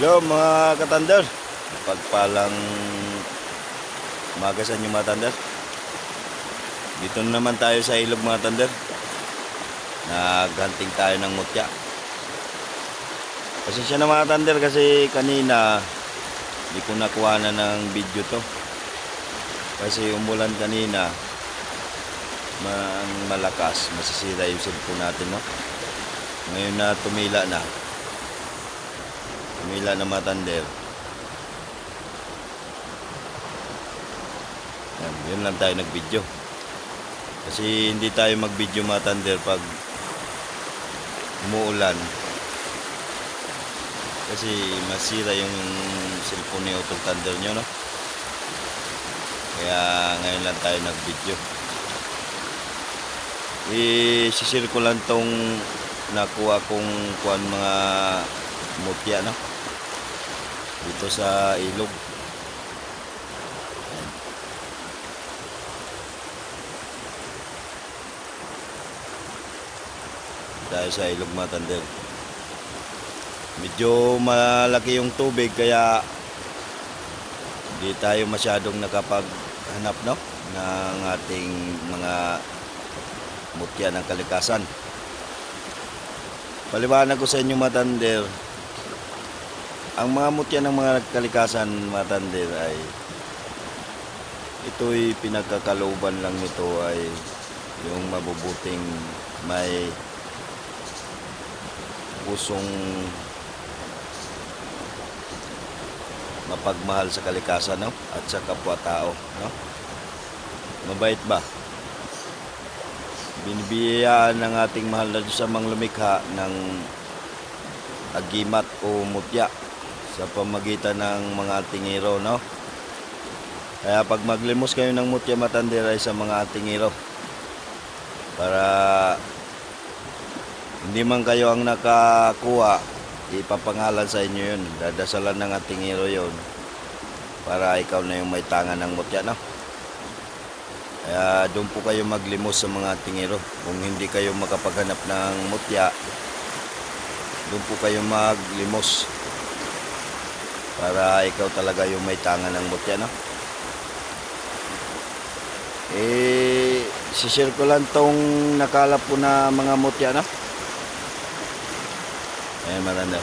Hello mga katander. Pagpalang umaga sa inyo mga tander. Dito na naman tayo sa ilog mga tander. Naghanting tayo ng mutya. Pasensya na mga tander kasi kanina hindi ko nakuha na ng video to. Kasi umulan kanina mang malakas, masisira yung cellphone natin no. Ngayon na tumila na, Tumila na matander. Yan, yun lang tayo nag-video. Kasi hindi tayo mag-video matander pag umuulan. Kasi masira yung cellphone ni Otong Thunder nyo, no? Kaya ngayon lang tayo nag-video. I-share ko lang tong nakuha kong kuan mga mutya, no? Dito sa ilog. Ayan. Sa ilog Matander. Medyo malaki yung tubig kaya hindi tayo masyadong nakapaghanap no ng ating mga mutya ng kalikasan. Paliwanag ko sa inyo Matander, ang mga mutya ng mga kalikasan matandir ay ito'y pinagkakalooban lang nito ay yung mabubuting may pusong mapagmahal sa kalikasan no? at sa kapwa-tao no? mabait ba binibiyayaan ng ating mahal na sa mga lumikha ng agimat o mutya sa pamagitan ng mga tingiro, no? Kaya pag maglimos kayo ng mutya matandir ay sa mga tingiro para hindi man kayo ang nakakuha, ipapangalan sa inyo yun. Dadasalan ng atingiro yun para ikaw na yung may tangan ng mutya, no? Kaya doon po kayo maglimos sa mga tingiro. Kung hindi kayo makapaghanap ng mutya, doon po kayo maglimos para ikaw talaga yung may tangan ng mutya, no? Eh, sishare ko lang tong nakalap ko na mga mutya, no? Ayan, maranda.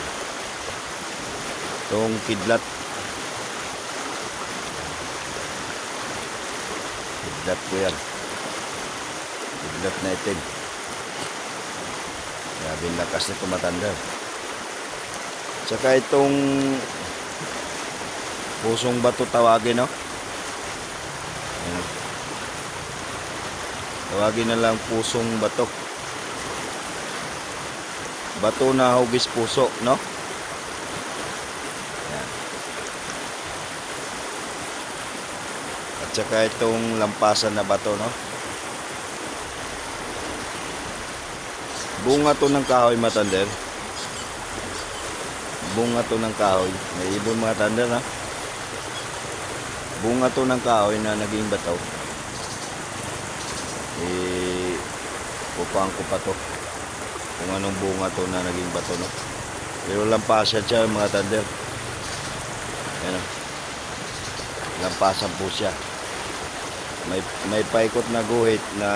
Tong kidlat. Kidlat ko yan. Kidlat na itim. Grabe lakas nito matanda. Tsaka itong pusong bato tawagin, no? Tawagin na lang pusong bato. Bato na hugis puso, no? At saka itong lampasan na bato, no? Bunga to ng kahoy matander. Bunga to ng kahoy. May ibon mga tander, ha? Bunga to ng kahoy na naging bato eh upang ko pa to. Kung anong bunga to na naging bato no? Pero lampasan siya mga tander yan o lampasan po siya may, may paikot na guhit na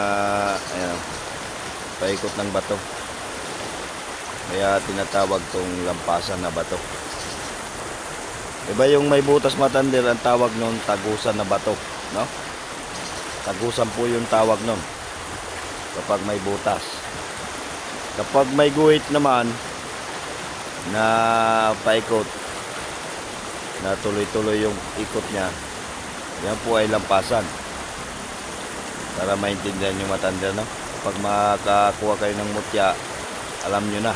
ayan, paikot ng bato kaya tinatawag tong lampasan na bato Iba yung may butas matandir, ang tawag nun tagusan na bato, no? Tagusan po yung tawag nun kapag may butas. Kapag may guhit naman na paikot, na tuloy-tuloy yung ikot niya, yan po ay lampasan. Para maintindihan yung matandir, no? Kapag makakuha kayo ng mutya, alam nyo na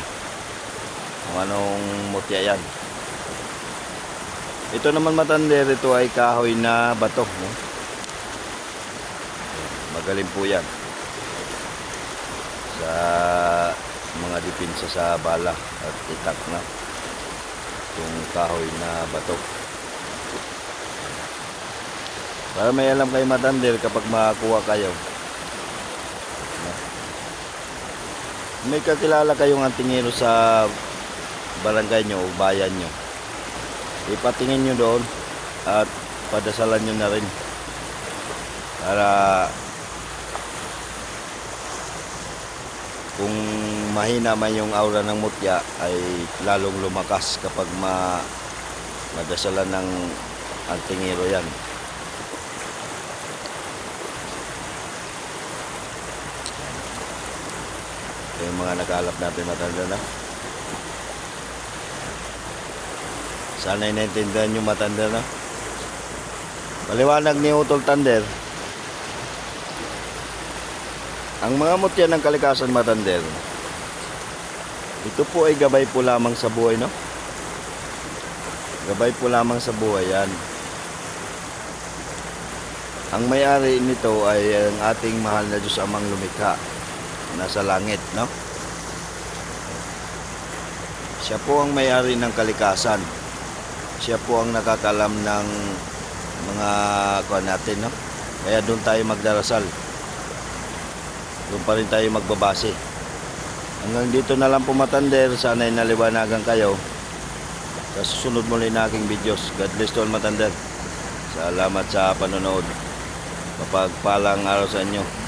kung anong mutya yan. Ito naman matander, ito ay kahoy na bato. No? Magaling po yan. Sa mga dipinsa sa bala at itak na itong kahoy na bato. Para may alam kayo matander kapag makakuha kayo. May kakilala kayong antingero sa barangay nyo o bayan nyo ipatingin nyo doon at padasalan nyo na rin para kung mahina man yung aura ng mutya ay lalong lumakas kapag ma nadasalan ng antingero yan. Yung mga nagkalap natin matanda na. Sana'y naintindihan yung matanda na. Paliwanag ni Utol Tander, ang mga mutya ng kalikasan matander, ito po ay gabay po lamang sa buhay, no? Gabay po lamang sa buhay yan. Ang may-ari nito ay ang ating mahal na Diyos amang lumikha. Nasa langit, no? Siya po ang may-ari ng kalikasan. Siya po ang nakakalam ng mga kuha natin, no? Kaya doon tayo magdarasal. Doon pa rin tayo magbabase. Hanggang dito na lang po matander. Sana'y naliwanagan kayo. Sa susunod muli na aking videos. God bless to all matander. Salamat sa panonood. Mapagpalang araw sa inyo.